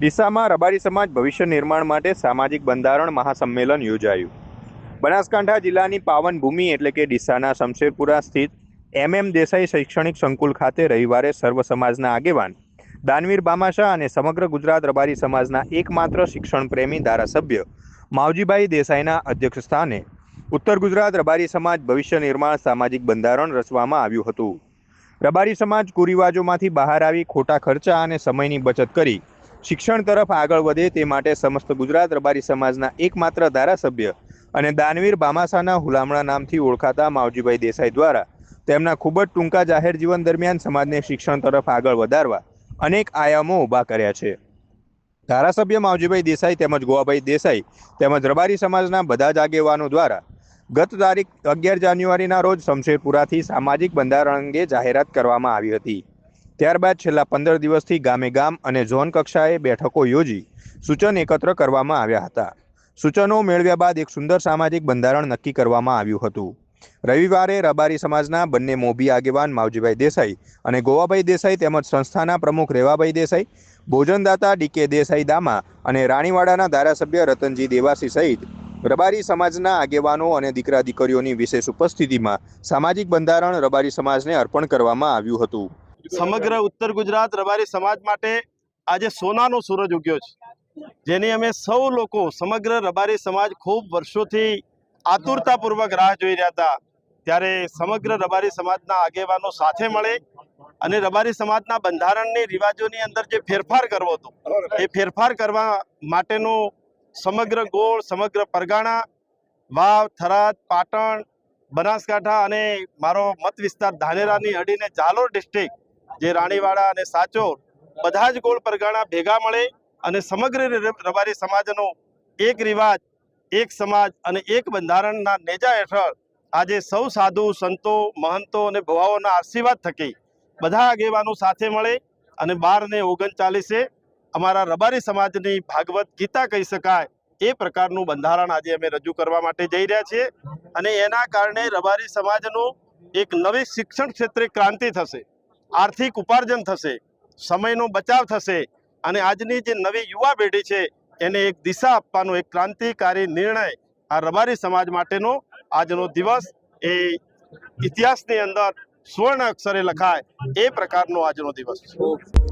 ડીસામાં રબારી સમાજ ભવિષ્ય નિર્માણ માટે સામાજિક બંધારણ મહાસંમેલન યોજાયું. બનાસકાંઠા જિલ્લાની પાવન ભૂમિ એટલે કે ડીસાના શમશેરપુરા સ્થિત એમ એમ દેસાઈ શૈક્ષણિક સંકુલ ખાતે રવિવારે સર્વ સમાજના આગેવાન દાનવીર બામાશા અને સમગ્ર ગુજરાત રબારી સમાજના એકમાત્ર શિક્ષણ પ્રેમી ધારાસભ્ય માવજીભાઈ દેસાઈના અધ્યક્ષ સ્થાને ઉત્તર ગુજરાત રબારી સમાજ ભવિષ્ય નિર્માણ સામાજિક બંધારણ રચવામાં આવ્યું હતું. રબારી સમાજ કુરિવાજોમાંથી બહાર આવી ખોટા ખર્ચા અને સમયની બચત કરી શિક્ષણ તરફ આગળ વધે તે માટે સમસ્ત ગુજરાત રબારી સમાજના એકમાત્ર ધારાસભ્ય અને દાનવીર બામાસાના હુલામણા નામથી ઓળખાતા માવજીભાઈ દેસાઈ દ્વારા તેમના ખૂબ જ ટૂંકા જાહેર જીવન દરમિયાન સમાજને શિક્ષણ તરફ આગળ વધારવા અનેક આયામો ઊભા કર્યા છે. ધારાસભ્ય માવજીભાઈ દેસાઈ તેમજ ગોવાભાઈ દેસાઈ તેમજ રબારી સમાજના બધા જ આગેવાનો દ્વારા ગત તારીખ અગિયાર જાન્યુઆરીના રોજ શમશેરપુરાથી સામાજિક બંધારણ અંગે જાહેરાત કરવામાં આવી હતી. ત્યારબાદ છેલ્લા પંદર દિવસથી ગામે ગામ અને ઝોન કક્ષાએ બેઠકો યોજી સૂચન એકત્ર કરવામાં આવ્યા હતા. સૂચનો મેળવ્યા બાદ એક સુંદર સામાજિક બંધારણ નક્કી કરવામાં આવ્યું હતું. રવિવારે રબારી સમાજના બંને મોભી આગેવાન માવજીભાઈ દેસાઈ અને ગોવાભાઈ દેસાઈ તેમજ સંસ્થાના પ્રમુખ રેવાભાઈ દેસાઈ, ભોજનદાતા ડીકે દેસાઈ દામા અને રાણીવાડાના ધારાસભ્ય રતનજી દેવાસી સહિત રબારી સમાજના આગેવાનો અને દીકરા દીકરીઓની વિશેષ ઉપસ્થિતિમાં સામાજિક બંધારણ રબારી સમાજને અર્પણ કરવામાં આવ્યું હતું. સમગ્ર ઉત્તર ગુજરાત રબારી સમાજ માટે આજે સોનાનો સૂરજ ઉગ્યો છે. જેની અમે સૌ લોકો સમગ્ર રબારી સમાજ ખૂબ વર્ષોથી આતુરતાપૂર્વક રાહ જોઈ રહ્યા હતા. ત્યારે સમગ્ર રબારી સમાજના આગેવાનો સાથે મળે અને રબારી સમાજના બંધારણની રિવાજોની અંદર જે ફેરફાર કરવો હતો, એ ફેરફાર કરવા માટેનો સમગ્ર ગોળ, સમગ્ર પરગાણા, વાવ, થરાદ, પાટણ, બનાસકાંઠા અને મારો મત વિસ્તાર ધાનેરાની અડીને જાલોર ડિસ્ટ્રિક્ટ જે રાણીવાડા અને સાચોર બધા જ ગોળ પરગાણા ભેગા મળે અને સમગ્ર રબારી સમાજનો એક રિવાજ, એક સમાજ અને એક બંધારણના નેજા હેઠળ આજે સૌ સાધુ, સંતો, મહંતો અને ભવાઓના આશીર્વાદ થકી બધા આગેવાનો સાથે મળે અને બાર ને ઓગણચાલીસે અમારા રબારી સમાજની ભાગવત ગીતા કહી શકાય એ પ્રકારનું બંધારણ આજે અમે રજૂ કરવા માટે જઈ રહ્યા છીએ અને એના કારણે રબારી સમાજનું એક નવી શિક્ષણ ક્ષેત્રે ક્રાંતિ થશે. આર્થિક ઉપાર્જન થશે, સમયનો બચાવ થશે અને આજની જે નવી યુવા પેઢી છે એને એક દિશા આપવાનો, એક ક્રાંતિકારી નિર્ણય આ રબારી સમાજ માટેનો આજનો દિવસ એ ઇતિહાસની અંદર સુવર્ણ અક્ષરે લખાય એ પ્રકારનો આજનો દિવસ છે.